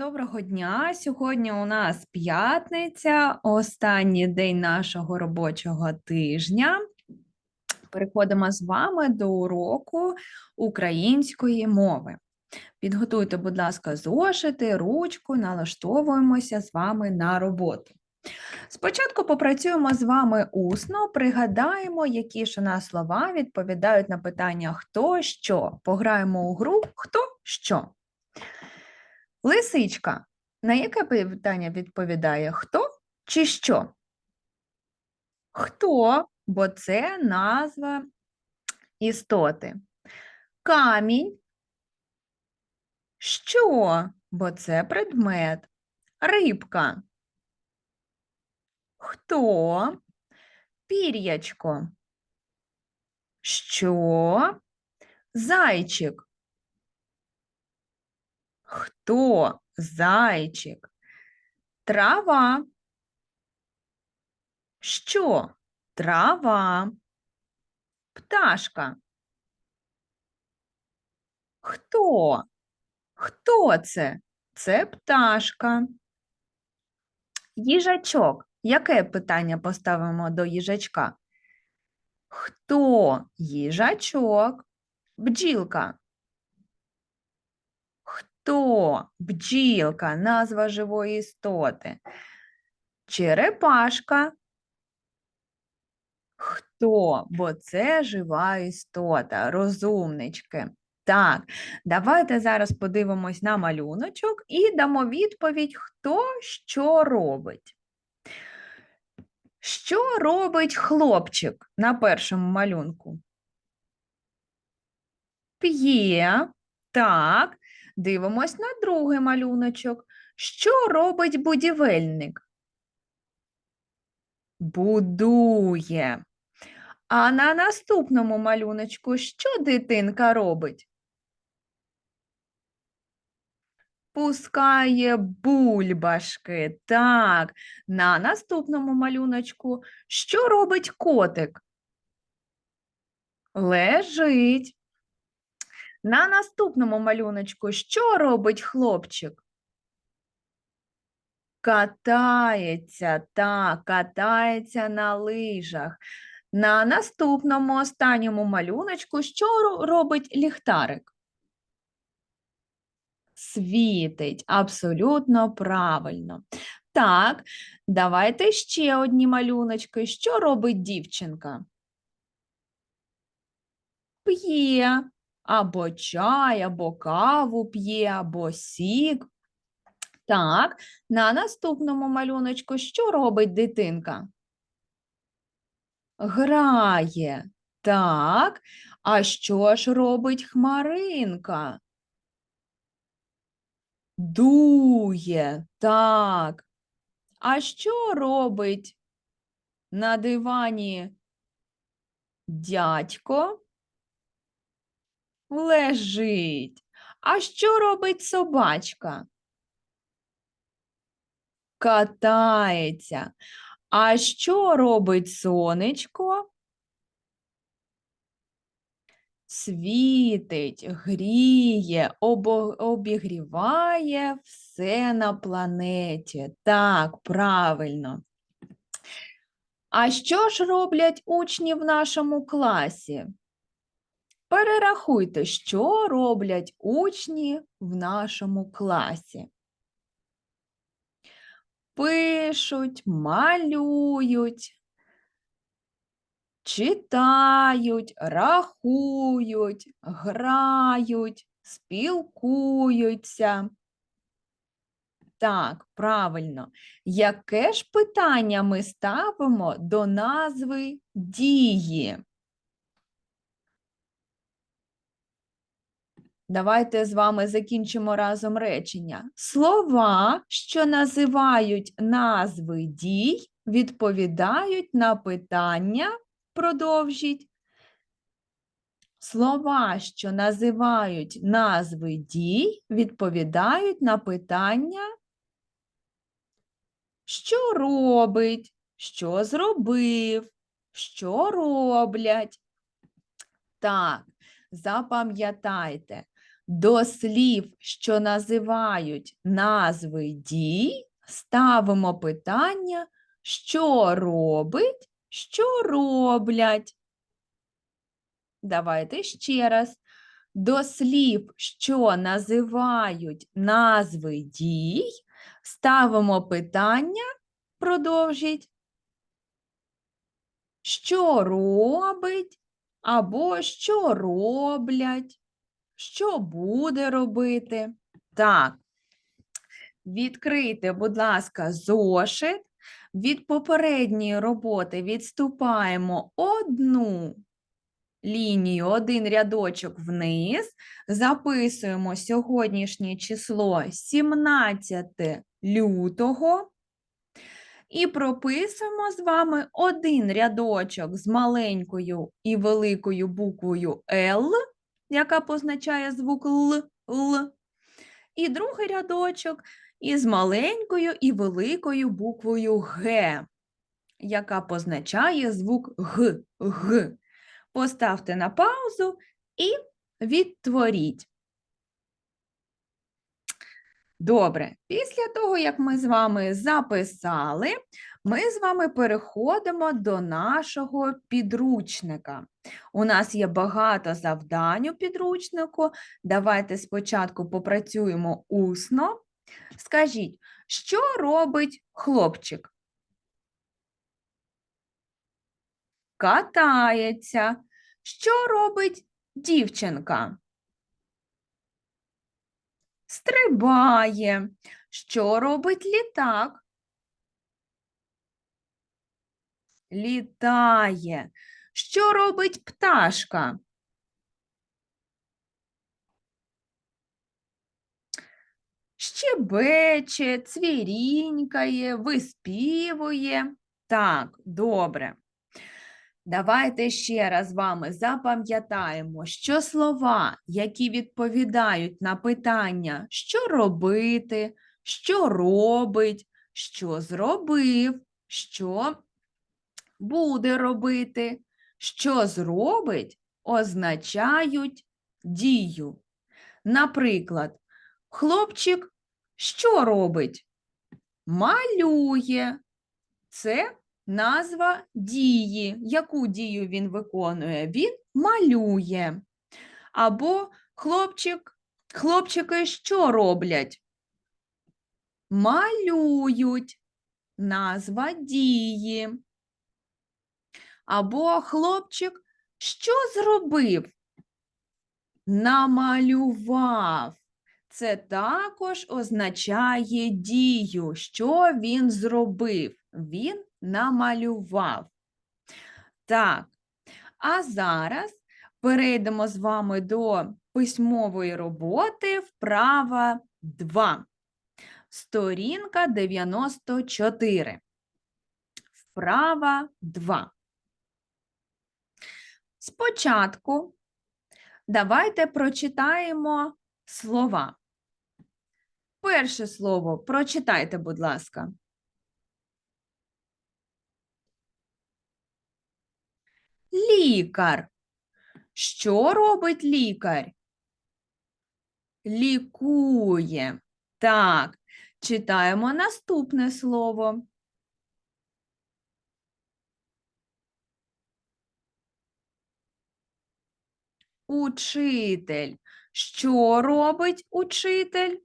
Доброго дня! Сьогодні у нас п'ятниця, останній день нашого робочого тижня. Переходимо з вами до уроку української мови. Підготуйте, будь ласка, зошити, ручку, налаштовуємося з вами на роботу. Спочатку попрацюємо з вами усно, пригадаємо, які ж у нас слова відповідають на питання хто що. Пограємо у гру хто що. Лисичка. На яке питання відповідає хто чи що? Хто, бо це назва істоти. Камінь. Що? Бо це предмет. Рибка. Хто? Пір'ячко. Що? Зайчик. Хто? Зайчик. Трава. Що? Трава. Пташка. Хто? Хто це? Це пташка. Їжачок. Яке питання поставимо до їжачка? Хто їжачок? Бджілка. Хто? Бджілка, назва живої істоти. Черепашка. Хто? Бо це жива істота, розумнички. Так, давайте зараз подивимось на малюночок і дамо відповідь, хто що робить. Що робить хлопчик на першому малюнку? П'є. Так, дивимось на другий малюночок. Що робить будівельник? Будує. А на наступному малюночку що дитинка робить? Пускає бульбашки. Так, на наступному малюночку що робить котик? Лежить. На наступному малюночку що робить хлопчик? Катається, так, катається на лижах. На наступному останньому малюночку що робить ліхтарик? Світить, абсолютно правильно. Так, давайте ще одні малюночки. Що робить дівчинка? П'є або чай, або каву п'є, або сік. Так, на наступному малюночку що робить дитинка? Грає. Так, а що ж робить хмаринка? Дує. Так. А що робить на дивані дядько? Лежить. А що робить собачка? Катається. А що робить сонечко? Світить, гріє, обігріває все на планеті. Так, правильно. А що ж роблять учні в нашому класі? Перерахуйте, що роблять учні в нашому класі. Пишуть, малюють, читають, рахують, грають, спілкуються. Так, правильно. Яке ж питання ми ставимо до назви дії? Давайте з вами закінчимо разом речення. Слова, що називають назви дій, відповідають на питання. Продовжіть. Слова, що називають назви дій, відповідають на питання, що робить, що зробив, що роблять. Так, запам'ятайте, До слів, що називають назви дій, ставимо питання, що робить, що роблять. Давайте ще раз. До слів, що називають назви дій, ставимо питання, продовжіть. Що робить або що роблять, що буде робити. Так, відкрийте, будь ласка, зошит. Від попередньої роботи відступаємо одну лінію, один рядочок вниз, записуємо сьогоднішнє число 17 лютого і прописуємо з вами один рядочок з маленькою і великою буквою Л, яка позначає звук Л, Л, і другий рядочок із маленькою і великою буквою Г, яка позначає звук Г, Г. Поставте на паузу і відтворіть. Добре, після того, як ми з вами записали, ми з вами переходимо до нашого підручника. У нас є багато завдань у підручнику. Давайте спочатку попрацюємо усно. Скажіть, що робить хлопчик? Катається. Що робить дівчинка? Стрибає. Що робить літак? Літає. Що робить пташка? Щебече, цвірінькає, виспівує. Так, добре. Давайте ще раз вами запам'ятаємо, що слова, які відповідають на питання, що робити, що робить, що зробив, що буде робити, що зробить, означають дію. Наприклад, хлопчик що робить? Малює. Це назва дії. Яку дію він виконує? Він малює. Або хлопчик, хлопчики що роблять? Малюють. Назва дії. Або хлопчик що зробив? Намалював. Це також означає дію, що він зробив. Він намалював. Так, а зараз перейдемо з вами до письмової роботи вправа 2. Сторінка 94. Вправа 2. Спочатку давайте прочитаємо слова. Перше слово прочитайте, будь ласка. Лікар. Що робить лікар? Лікує. Так, читаємо наступне слово. Учитель. Що робить учитель?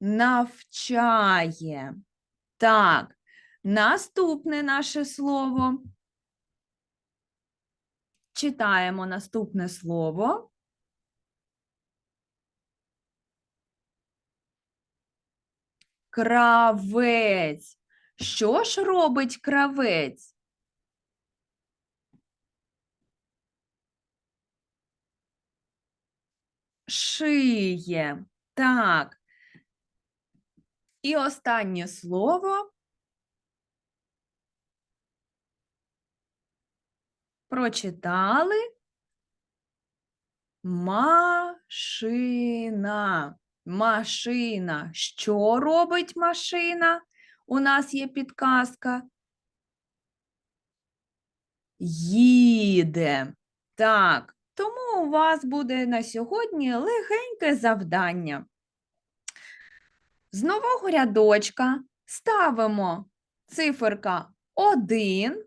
Навчає. Так, наступне наше слово. Читаємо наступне слово. Кравець. Що ж робить кравець? Шиє. Так. І останнє слово. Прочитали. Машина. Машина. Що робить машина? У нас є підказка. Їде. Так, тому у вас буде на сьогодні легеньке завдання. З нового рядочка ставимо циферка 1,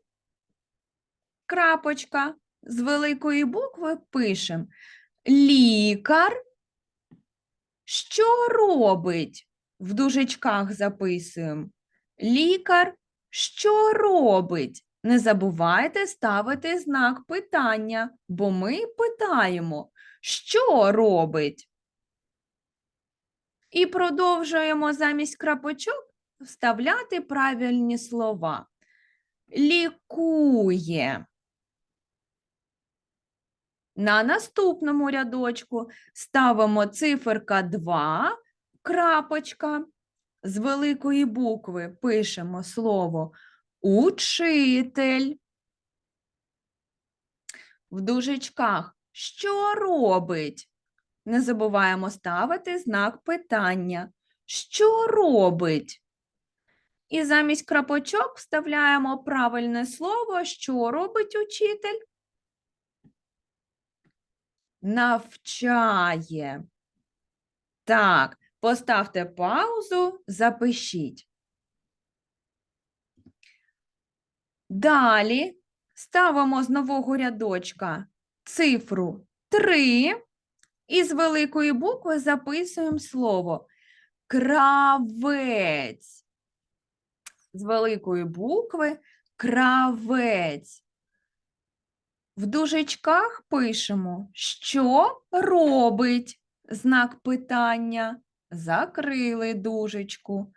крапочка, з великої букви пишемо лікар. Що робить? В дужечках записуємо. Лікар, що робить? Не забувайте ставити знак питання, бо ми питаємо, що робить? І продовжуємо замість крапочок вставляти правильні слова. Лікує. На наступному рядочку ставимо циферка 2, крапочка. З великої букви пишемо слово учитель. В дужечках що робить? Не забуваємо ставити знак питання. Що робить? І замість крапочок вставляємо правильне слово, що робить учитель? Навчає. Так, поставте паузу, запишіть. Далі ставимо з нового рядочка цифру 3 і з великої букви записуємо слово кравець. З великої букви кравець. В дужечках пишемо, що робить знак питання. Закрили дужечку.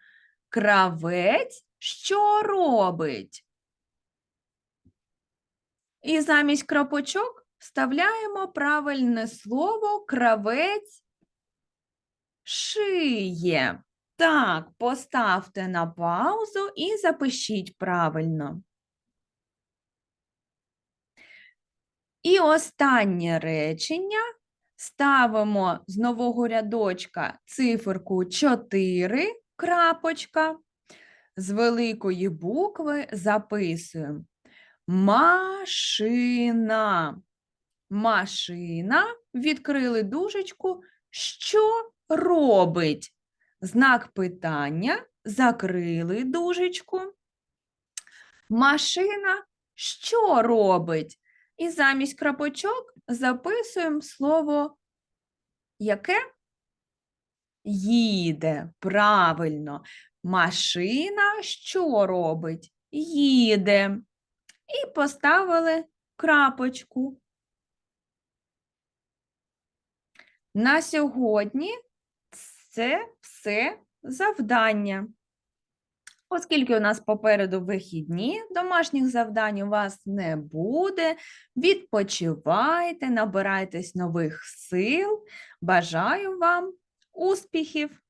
Кравець що робить? І замість крапочок вставляємо правильне слово кравець шиє. Так, поставте на паузу і запишіть правильно. І останнє речення ставимо з нового рядочка циферку 4, крапочка. З великої букви записуємо машина. Машина. Відкрили дужечку. Що робить? Знак питання. Закрили дужечку. Машина що робить? І замість крапочок записуємо слово яке? Їде. Правильно. Машина що робить? Їде. І поставили крапочку. На сьогодні це все завдання. Оскільки у нас попереду вихідні, домашніх завдань у вас не буде. Відпочивайте, набирайтесь нових сил. Бажаю вам успіхів!